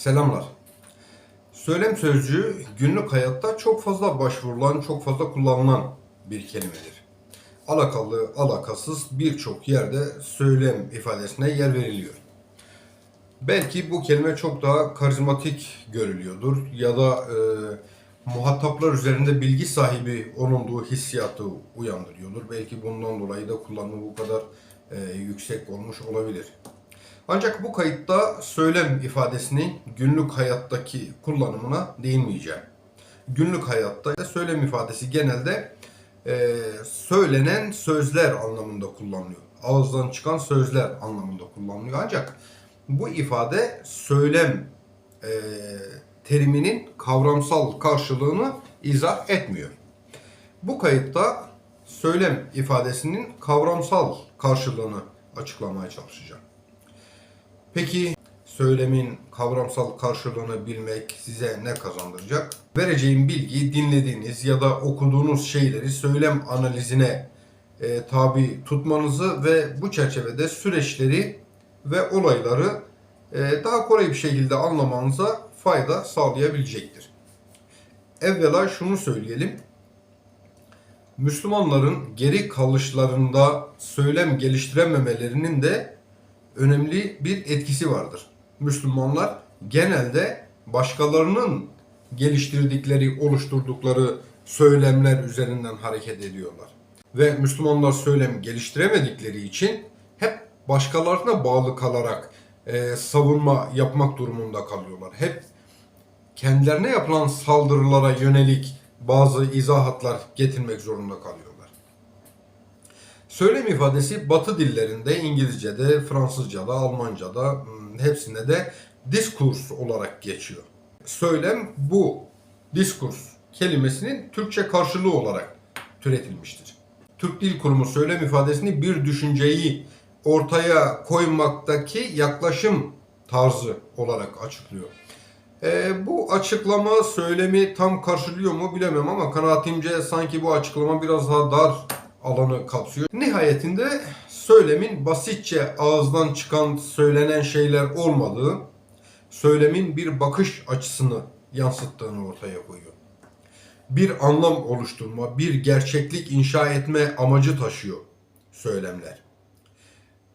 Selamlar. Söylem sözcüğü günlük hayatta çok fazla başvurulan, çok fazla kullanılan bir kelimedir. Alakalı, alakasız birçok yerde söylem ifadesine yer veriliyor. Belki bu kelime çok daha karizmatik görülüyordur ya da e, muhataplar üzerinde bilgi sahibi olunduğu hissiyatı uyandırıyordur. Belki bundan dolayı da kullanımı bu kadar e, yüksek olmuş olabilir. Ancak bu kayıtta söylem ifadesinin günlük hayattaki kullanımına değinmeyeceğim. Günlük hayatta söylem ifadesi genelde e, söylenen sözler anlamında kullanılıyor. Ağızdan çıkan sözler anlamında kullanılıyor. Ancak bu ifade söylem e, teriminin kavramsal karşılığını izah etmiyor. Bu kayıtta söylem ifadesinin kavramsal karşılığını açıklamaya çalışacağım. Peki söylemin kavramsal karşılığını bilmek size ne kazandıracak? Vereceğim bilgi dinlediğiniz ya da okuduğunuz şeyleri söylem analizine e, tabi tutmanızı ve bu çerçevede süreçleri ve olayları e, daha kolay bir şekilde anlamanıza fayda sağlayabilecektir. Evvela şunu söyleyelim. Müslümanların geri kalışlarında söylem geliştirememelerinin de önemli bir etkisi vardır. Müslümanlar genelde başkalarının geliştirdikleri, oluşturdukları söylemler üzerinden hareket ediyorlar. Ve Müslümanlar söylem geliştiremedikleri için hep başkalarına bağlı kalarak e, savunma yapmak durumunda kalıyorlar. Hep kendilerine yapılan saldırılara yönelik bazı izahatlar getirmek zorunda kalıyorlar. Söylem ifadesi Batı dillerinde İngilizce'de, Fransızca'da, Almanca'da hmm, hepsinde de diskurs olarak geçiyor. Söylem bu diskurs kelimesinin Türkçe karşılığı olarak türetilmiştir. Türk Dil Kurumu söylem ifadesini bir düşünceyi ortaya koymaktaki yaklaşım tarzı olarak açıklıyor. E, bu açıklama söylemi tam karşılıyor mu bilemem ama kanaatimce sanki bu açıklama biraz daha dar alanı kapsıyor. Nihayetinde söylemin basitçe ağızdan çıkan söylenen şeyler olmadığı, söylemin bir bakış açısını yansıttığını ortaya koyuyor. Bir anlam oluşturma, bir gerçeklik inşa etme amacı taşıyor söylemler.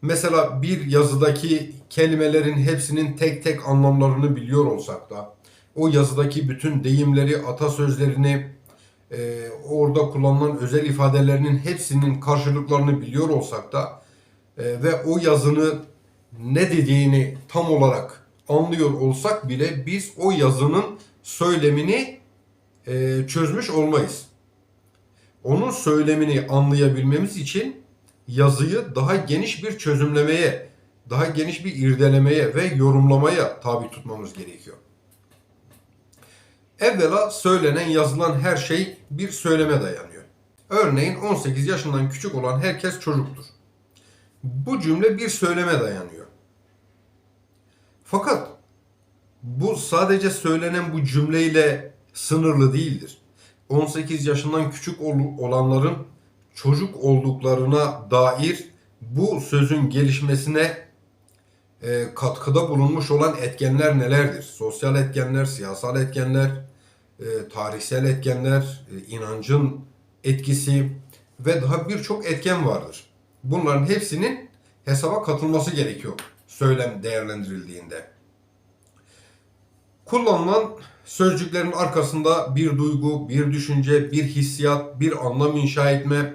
Mesela bir yazıdaki kelimelerin hepsinin tek tek anlamlarını biliyor olsak da, o yazıdaki bütün deyimleri, atasözlerini, e, orada kullanılan özel ifadelerinin hepsinin karşılıklarını biliyor olsak da e, ve o yazının ne dediğini tam olarak anlıyor olsak bile biz o yazının söylemini e, çözmüş olmayız. Onun söylemini anlayabilmemiz için yazıyı daha geniş bir çözümlemeye, daha geniş bir irdelemeye ve yorumlamaya tabi tutmamız gerekiyor. Evvela söylenen yazılan her şey bir söyleme dayanıyor. Örneğin 18 yaşından küçük olan herkes çocuktur. Bu cümle bir söyleme dayanıyor. Fakat bu sadece söylenen bu cümleyle sınırlı değildir. 18 yaşından küçük olanların çocuk olduklarına dair bu sözün gelişmesine e, katkıda bulunmuş olan etkenler nelerdir? Sosyal etkenler, siyasal etkenler, e, tarihsel etkenler, e, inancın etkisi ve daha birçok etken vardır. Bunların hepsinin hesaba katılması gerekiyor söylem değerlendirildiğinde. Kullanılan sözcüklerin arkasında bir duygu, bir düşünce, bir hissiyat, bir anlam inşa etme,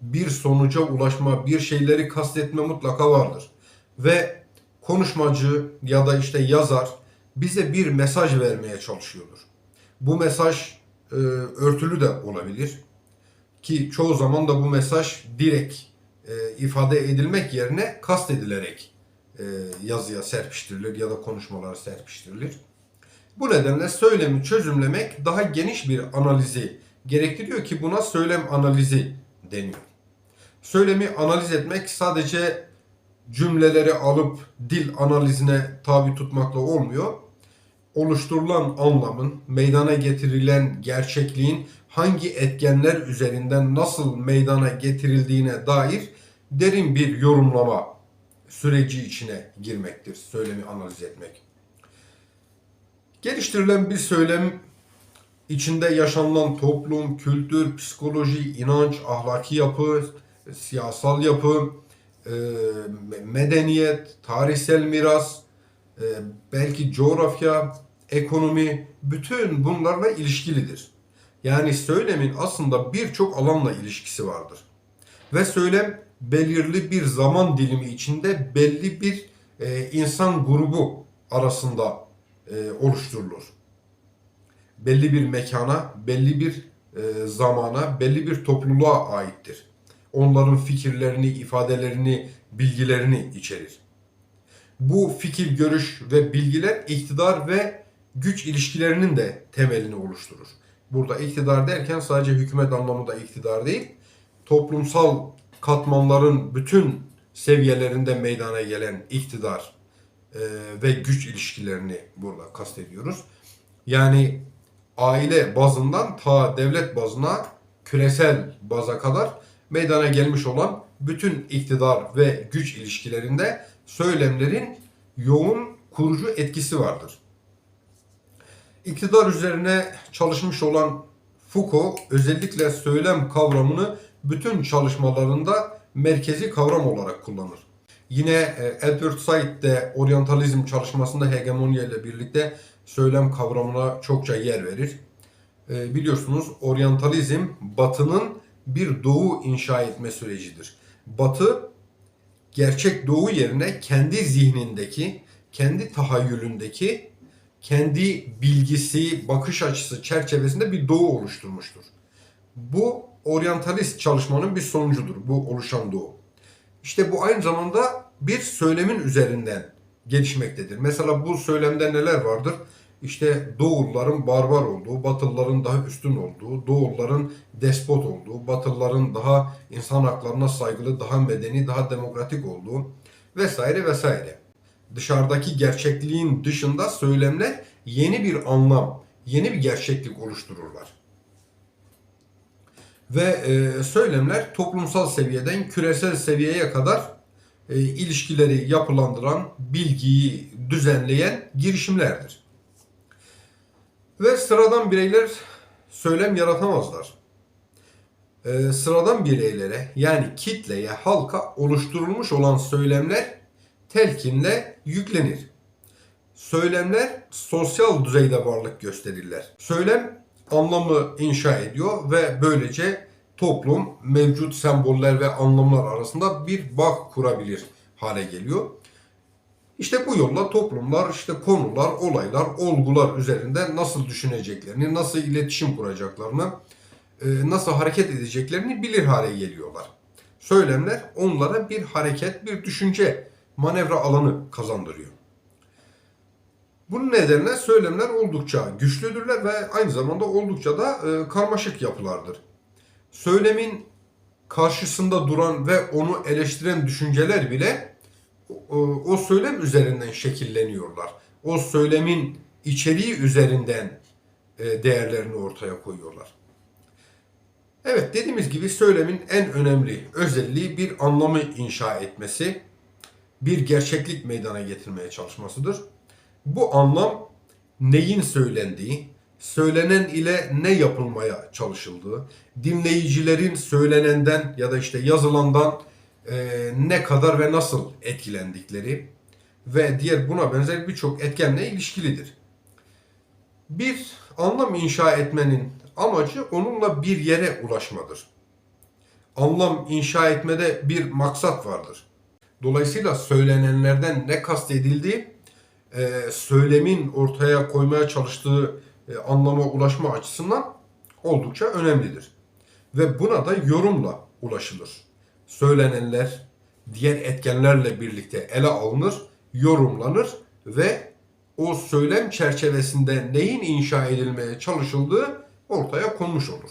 bir sonuca ulaşma, bir şeyleri kastetme mutlaka vardır. Ve konuşmacı ya da işte yazar bize bir mesaj vermeye çalışıyordur. Bu mesaj e, örtülü de olabilir ki çoğu zaman da bu mesaj direkt e, ifade edilmek yerine kastedilerek e, yazıya serpiştirilir ya da konuşmalara serpiştirilir. Bu nedenle söylemi çözümlemek daha geniş bir analizi gerektiriyor ki buna söylem analizi deniyor. Söylemi analiz etmek sadece cümleleri alıp dil analizine tabi tutmakla olmuyor. Oluşturulan anlamın, meydana getirilen gerçekliğin hangi etkenler üzerinden nasıl meydana getirildiğine dair derin bir yorumlama süreci içine girmektir. Söylemi analiz etmek. Geliştirilen bir söylem içinde yaşanılan toplum, kültür, psikoloji, inanç, ahlaki yapı, siyasal yapı, e, medeniyet, tarihsel miras, e, belki coğrafya, ekonomi, bütün bunlarla ilişkilidir. Yani söylemin aslında birçok alanla ilişkisi vardır. Ve söylem belirli bir zaman dilimi içinde belli bir e, insan grubu arasında e, oluşturulur. Belli bir mekana, belli bir zamana, belli bir topluluğa aittir. Onların fikirlerini, ifadelerini, bilgilerini içerir. Bu fikir, görüş ve bilgiler iktidar ve güç ilişkilerinin de temelini oluşturur. Burada iktidar derken sadece hükümet anlamında iktidar değil, toplumsal katmanların bütün seviyelerinde meydana gelen iktidar e, ve güç ilişkilerini burada kastediyoruz. Yani aile bazından ta devlet bazına küresel baza kadar meydana gelmiş olan bütün iktidar ve güç ilişkilerinde söylemlerin yoğun kurucu etkisi vardır. İktidar üzerine çalışmış olan Foucault özellikle söylem kavramını bütün çalışmalarında merkezi kavram olarak kullanır. Yine e, Edward Said de oryantalizm çalışmasında hegemonya ile birlikte söylem kavramına çokça yer verir. E, biliyorsunuz oryantalizm batının bir doğu inşa etme sürecidir. Batı gerçek doğu yerine kendi zihnindeki, kendi tahayyülündeki, kendi bilgisi, bakış açısı çerçevesinde bir doğu oluşturmuştur. Bu oryantalist çalışmanın bir sonucudur bu oluşan doğu. İşte bu aynı zamanda bir söylemin üzerinden gelişmektedir. Mesela bu söylemde neler vardır? İşte Doğulların barbar olduğu, Batılıların daha üstün olduğu, Doğulların despot olduğu, Batılıların daha insan haklarına saygılı, daha medeni, daha demokratik olduğu vesaire vesaire. Dışarıdaki gerçekliğin dışında söylemler yeni bir anlam, yeni bir gerçeklik oluştururlar. Ve e, söylemler toplumsal seviyeden küresel seviyeye kadar e, ilişkileri yapılandıran, bilgiyi düzenleyen girişimlerdir. Ve sıradan bireyler söylem yaratamazlar. E, sıradan bireylere yani kitleye, halka oluşturulmuş olan söylemler telkinle yüklenir. Söylemler sosyal düzeyde varlık gösterirler. Söylem anlamı inşa ediyor ve böylece toplum mevcut semboller ve anlamlar arasında bir bağ kurabilir hale geliyor. İşte bu yolla toplumlar işte konular, olaylar, olgular üzerinde nasıl düşüneceklerini, nasıl iletişim kuracaklarını, e, nasıl hareket edeceklerini bilir hale geliyorlar. Söylemler onlara bir hareket, bir düşünce, manevra alanı kazandırıyor. Bunun nedenle söylemler oldukça güçlüdürler ve aynı zamanda oldukça da e, karmaşık yapılardır. Söylemin karşısında duran ve onu eleştiren düşünceler bile o, söylem üzerinden şekilleniyorlar. O söylemin içeriği üzerinden e, değerlerini ortaya koyuyorlar. Evet dediğimiz gibi söylemin en önemli özelliği bir anlamı inşa etmesi, bir gerçeklik meydana getirmeye çalışmasıdır. Bu anlam neyin söylendiği, söylenen ile ne yapılmaya çalışıldığı, dinleyicilerin söylenenden ya da işte yazılandan e, ne kadar ve nasıl etkilendikleri ve diğer buna benzer birçok etkenle ilişkilidir. Bir anlam inşa etmenin amacı onunla bir yere ulaşmadır. Anlam inşa etmede bir maksat vardır. Dolayısıyla söylenenlerden ne kastedildiği e, söylemin ortaya koymaya çalıştığı e, anlama ulaşma açısından oldukça önemlidir. Ve buna da yorumla ulaşılır. Söylenenler diğer etkenlerle birlikte ele alınır, yorumlanır ve o söylem çerçevesinde neyin inşa edilmeye çalışıldığı ortaya konmuş olur.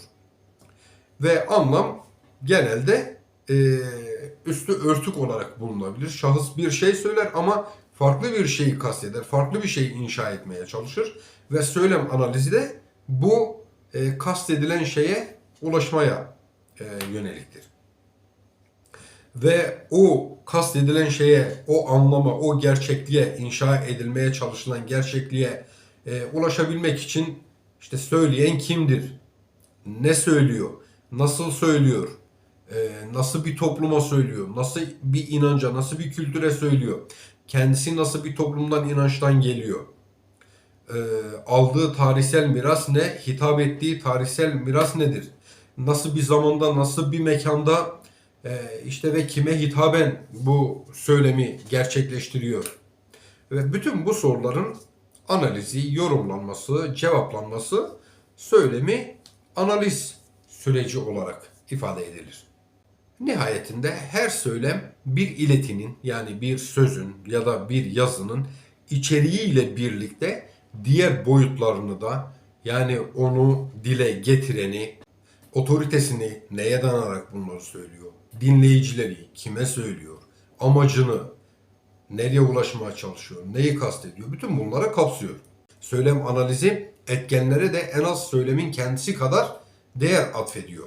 Ve anlam genelde e, üstü örtük olarak bulunabilir. Şahıs bir şey söyler ama farklı bir şeyi kasteder, farklı bir şeyi inşa etmeye çalışır ve söylem analizi de bu e, kastedilen şeye ulaşmaya e, yöneliktir. Ve o kastedilen şeye, o anlama, o gerçekliğe, inşa edilmeye çalışılan gerçekliğe e, ulaşabilmek için işte söyleyen kimdir? Ne söylüyor? Nasıl söylüyor? e, nasıl bir topluma söylüyor? Nasıl bir inanca, nasıl bir kültüre söylüyor? Kendisi nasıl bir toplumdan, inançtan geliyor? E, aldığı tarihsel miras ne? Hitap ettiği tarihsel miras nedir? Nasıl bir zamanda, nasıl bir mekanda işte ve kime hitaben bu söylemi gerçekleştiriyor? Ve bütün bu soruların analizi, yorumlanması, cevaplanması söylemi analiz süreci olarak ifade edilir. Nihayetinde her söylem bir iletinin yani bir sözün ya da bir yazının içeriğiyle birlikte diğer boyutlarını da yani onu dile getireni, otoritesini neye dayanarak bunları söylüyor, dinleyicileri kime söylüyor, amacını, nereye ulaşmaya çalışıyor, neyi kastediyor, bütün bunları kapsıyor. Söylem analizi etkenlere de en az söylemin kendisi kadar değer atfediyor.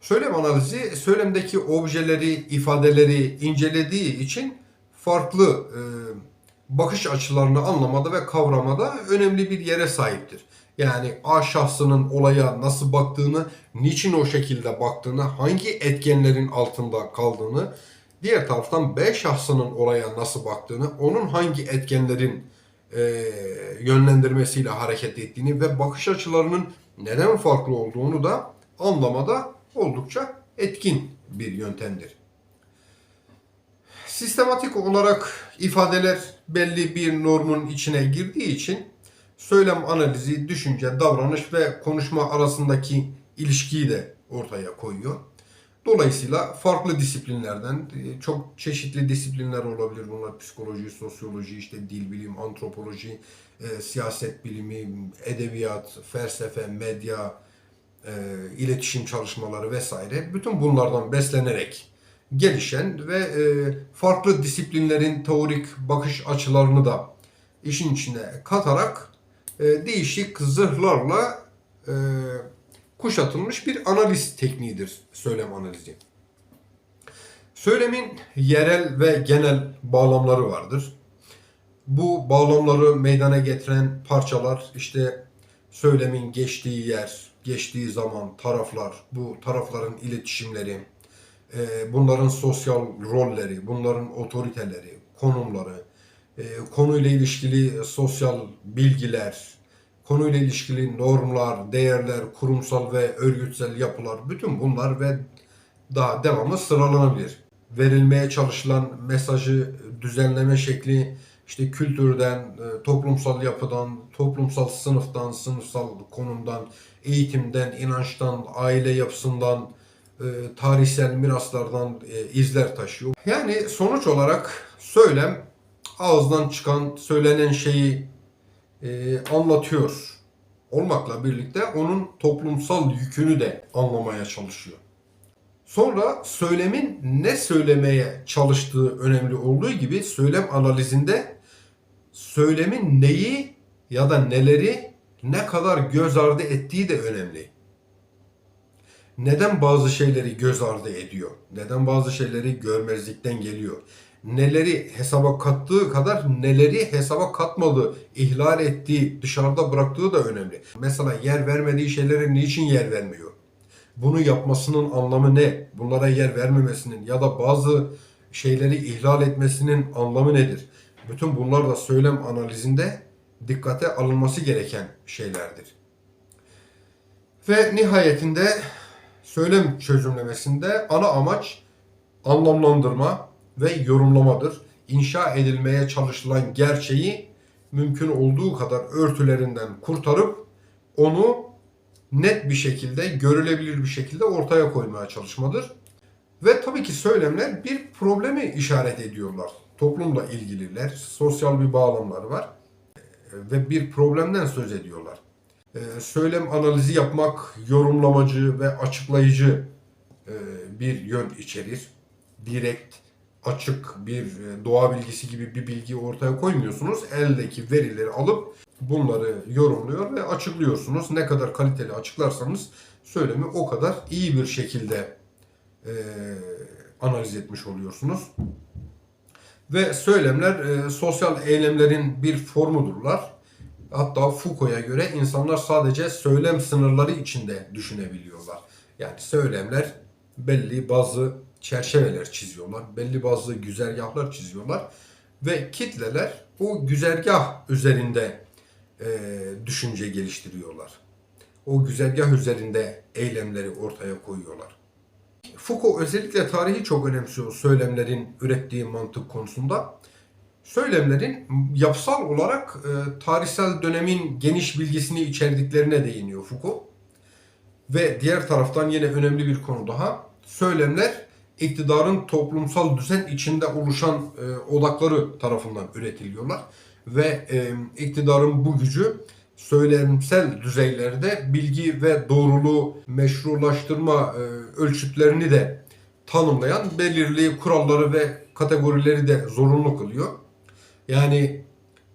Söylem analizi söylemdeki objeleri, ifadeleri incelediği için farklı e, bakış açılarını anlamada ve kavramada önemli bir yere sahiptir. Yani A şahsının olaya nasıl baktığını, niçin o şekilde baktığını, hangi etkenlerin altında kaldığını, diğer taraftan B şahsının olaya nasıl baktığını, onun hangi etkenlerin e, yönlendirmesiyle hareket ettiğini ve bakış açılarının neden farklı olduğunu da anlamada oldukça etkin bir yöntemdir. Sistematik olarak ifadeler belli bir normun içine girdiği için söylem analizi, düşünce, davranış ve konuşma arasındaki ilişkiyi de ortaya koyuyor. Dolayısıyla farklı disiplinlerden, e, çok çeşitli disiplinler olabilir. Bunlar psikoloji, sosyoloji, işte dil bilim, antropoloji, e, siyaset bilimi, edebiyat, felsefe, medya, e, iletişim çalışmaları vesaire. Bütün bunlardan beslenerek gelişen ve e, farklı disiplinlerin teorik bakış açılarını da işin içine katarak değişik zırhlarla e, kuşatılmış bir analiz tekniğidir söylem analizi. Söylemin yerel ve genel bağlamları vardır. Bu bağlamları meydana getiren parçalar işte söylemin geçtiği yer, geçtiği zaman taraflar, bu tarafların iletişimleri, e, bunların sosyal rolleri, bunların otoriteleri, konumları, e, konuyla ilişkili sosyal bilgiler, konuyla ilişkili normlar, değerler, kurumsal ve örgütsel yapılar, bütün bunlar ve daha devamlı sıralanabilir. Verilmeye çalışılan mesajı düzenleme şekli, işte kültürden, e, toplumsal yapıdan, toplumsal sınıftan, sınıfsal konumdan, eğitimden, inançtan, aile yapısından, e, tarihsel miraslardan e, izler taşıyor. Yani sonuç olarak söylem ağızdan çıkan, söylenen şeyi anlatıyor olmakla birlikte onun toplumsal yükünü de anlamaya çalışıyor. Sonra söylemin ne söylemeye çalıştığı önemli olduğu gibi söylem analizinde söylemin neyi ya da neleri ne kadar göz ardı ettiği de önemli. Neden bazı şeyleri göz ardı ediyor? Neden bazı şeyleri görmezlikten geliyor? Neleri hesaba kattığı kadar neleri hesaba katmadığı, ihlal ettiği, dışarıda bıraktığı da önemli. Mesela yer vermediği şeylere niçin yer vermiyor? Bunu yapmasının anlamı ne? Bunlara yer vermemesinin ya da bazı şeyleri ihlal etmesinin anlamı nedir? Bütün bunlar da söylem analizinde dikkate alınması gereken şeylerdir. Ve nihayetinde söylem çözümlemesinde ana amaç anlamlandırma ve yorumlamadır. İnşa edilmeye çalışılan gerçeği mümkün olduğu kadar örtülerinden kurtarıp onu net bir şekilde, görülebilir bir şekilde ortaya koymaya çalışmadır. Ve tabii ki söylemler bir problemi işaret ediyorlar toplumla ilgililer, sosyal bir bağlamları var e, ve bir problemden söz ediyorlar. E, söylem analizi yapmak yorumlamacı ve açıklayıcı e, bir yön içerir. Direkt, açık bir doğa bilgisi gibi bir bilgi ortaya koymuyorsunuz. Eldeki verileri alıp bunları yorumluyor ve açıklıyorsunuz. Ne kadar kaliteli açıklarsanız söylemi o kadar iyi bir şekilde e, analiz etmiş oluyorsunuz. Ve söylemler e, sosyal eylemlerin bir formudurlar. Hatta Foucault'a göre insanlar sadece söylem sınırları içinde düşünebiliyorlar. Yani söylemler belli bazı çerçeveler çiziyorlar, belli bazı güzergahlar çiziyorlar ve kitleler o güzergah üzerinde e, düşünce geliştiriyorlar. O güzergah üzerinde eylemleri ortaya koyuyorlar. Foucault özellikle tarihi çok önemsiyor söylemlerin ürettiği mantık konusunda. Söylemlerin yapısal olarak e, tarihsel dönemin geniş bilgisini içerdiklerine değiniyor Foucault. Ve diğer taraftan yine önemli bir konu daha. Söylemler iktidarın toplumsal düzen içinde oluşan e, odakları tarafından üretiliyorlar. Ve e, iktidarın bu gücü söylemsel düzeylerde bilgi ve doğruluğu meşrulaştırma e, ölçütlerini de tanımlayan belirli kuralları ve kategorileri de zorunlu kılıyor. Yani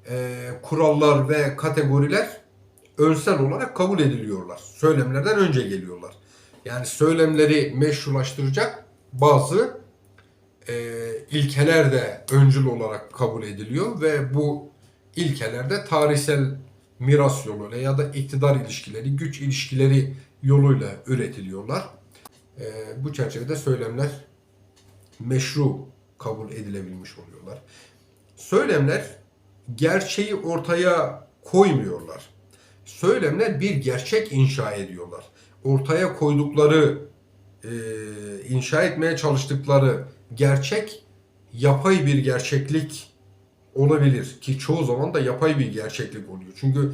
e, kurallar ve kategoriler önsel olarak kabul ediliyorlar. Söylemlerden önce geliyorlar. Yani söylemleri meşrulaştıracak bazı e, ilkeler de öncül olarak kabul ediliyor ve bu ilkelerde tarihsel miras yoluyla ya da iktidar ilişkileri, güç ilişkileri yoluyla üretiliyorlar. E, bu çerçevede söylemler meşru kabul edilebilmiş oluyorlar. Söylemler gerçeği ortaya koymuyorlar. Söylemler bir gerçek inşa ediyorlar. Ortaya koydukları, e, inşa etmeye çalıştıkları gerçek yapay bir gerçeklik olabilir ki çoğu zaman da yapay bir gerçeklik oluyor. Çünkü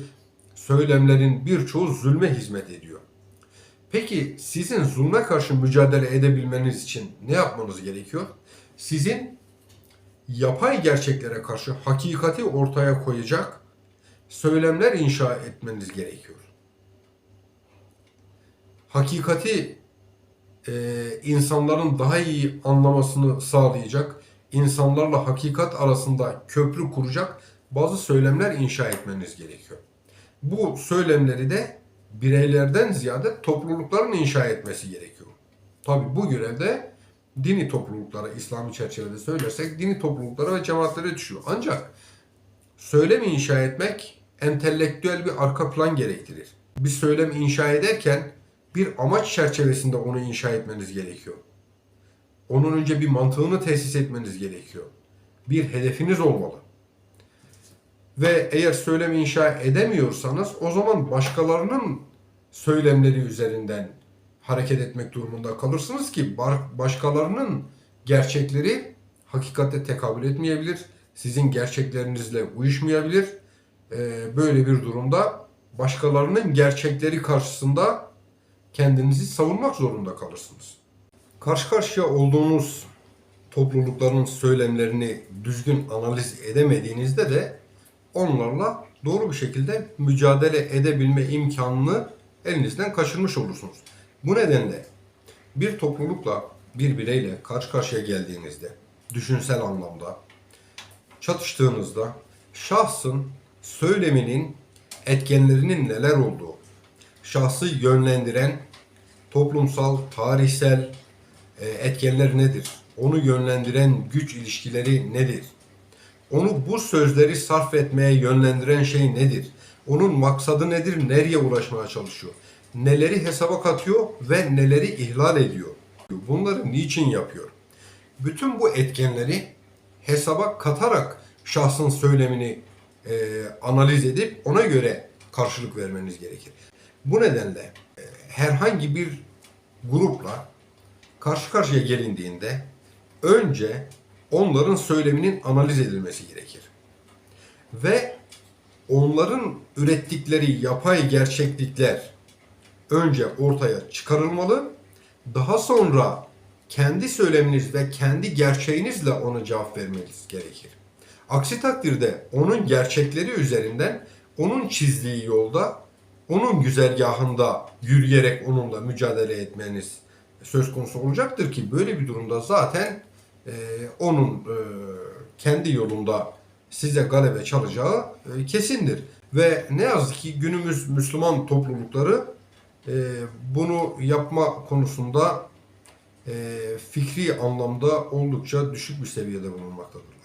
söylemlerin birçoğu zulme hizmet ediyor. Peki sizin zulme karşı mücadele edebilmeniz için ne yapmanız gerekiyor? Sizin yapay gerçeklere karşı hakikati ortaya koyacak söylemler inşa etmeniz gerekiyor. Hakikati e, insanların daha iyi anlamasını sağlayacak, insanlarla hakikat arasında köprü kuracak bazı söylemler inşa etmeniz gerekiyor. Bu söylemleri de bireylerden ziyade toplulukların inşa etmesi gerekiyor. Tabi bu görevde dini topluluklara, İslami çerçevede söylersek dini topluluklara ve cemaatlere düşüyor. Ancak söylem inşa etmek entelektüel bir arka plan gerektirir. Bir söylem inşa ederken bir amaç çerçevesinde onu inşa etmeniz gerekiyor. Onun önce bir mantığını tesis etmeniz gerekiyor. Bir hedefiniz olmalı. Ve eğer söylem inşa edemiyorsanız o zaman başkalarının söylemleri üzerinden hareket etmek durumunda kalırsınız ki başkalarının gerçekleri hakikate tekabül etmeyebilir. Sizin gerçeklerinizle uyuşmayabilir. Ee, böyle bir durumda başkalarının gerçekleri karşısında kendinizi savunmak zorunda kalırsınız. Karşı karşıya olduğunuz toplulukların söylemlerini düzgün analiz edemediğinizde de onlarla doğru bir şekilde mücadele edebilme imkanını elinizden kaçırmış olursunuz. Bu nedenle bir toplulukla, bir bireyle karşı karşıya geldiğinizde, düşünsel anlamda çatıştığınızda şahsın söyleminin etkenlerinin neler olduğu, şahsı yönlendiren toplumsal, tarihsel e, etkenler nedir? Onu yönlendiren güç ilişkileri nedir? Onu bu sözleri sarf etmeye yönlendiren şey nedir? Onun maksadı nedir? Nereye ulaşmaya çalışıyor? Neleri hesaba katıyor ve neleri ihlal ediyor? Bunları niçin yapıyor? Bütün bu etkenleri hesaba katarak şahsın söylemini e, analiz edip ona göre karşılık vermeniz gerekir. Bu nedenle e, herhangi bir grupla karşı karşıya gelindiğinde önce onların söyleminin analiz edilmesi gerekir. Ve onların ürettikleri yapay gerçeklikler önce ortaya çıkarılmalı. Daha sonra kendi söyleminiz ve kendi gerçeğinizle ona cevap vermeniz gerekir. Aksi takdirde onun gerçekleri üzerinden onun çizdiği yolda, onun güzergahında yürüyerek onunla mücadele etmeniz söz konusu olacaktır ki böyle bir durumda zaten e, onun e, kendi yolunda size galebe çalacağı e, kesindir. Ve ne yazık ki günümüz Müslüman toplulukları e, bunu yapma konusunda e, fikri anlamda oldukça düşük bir seviyede bulunmaktadır.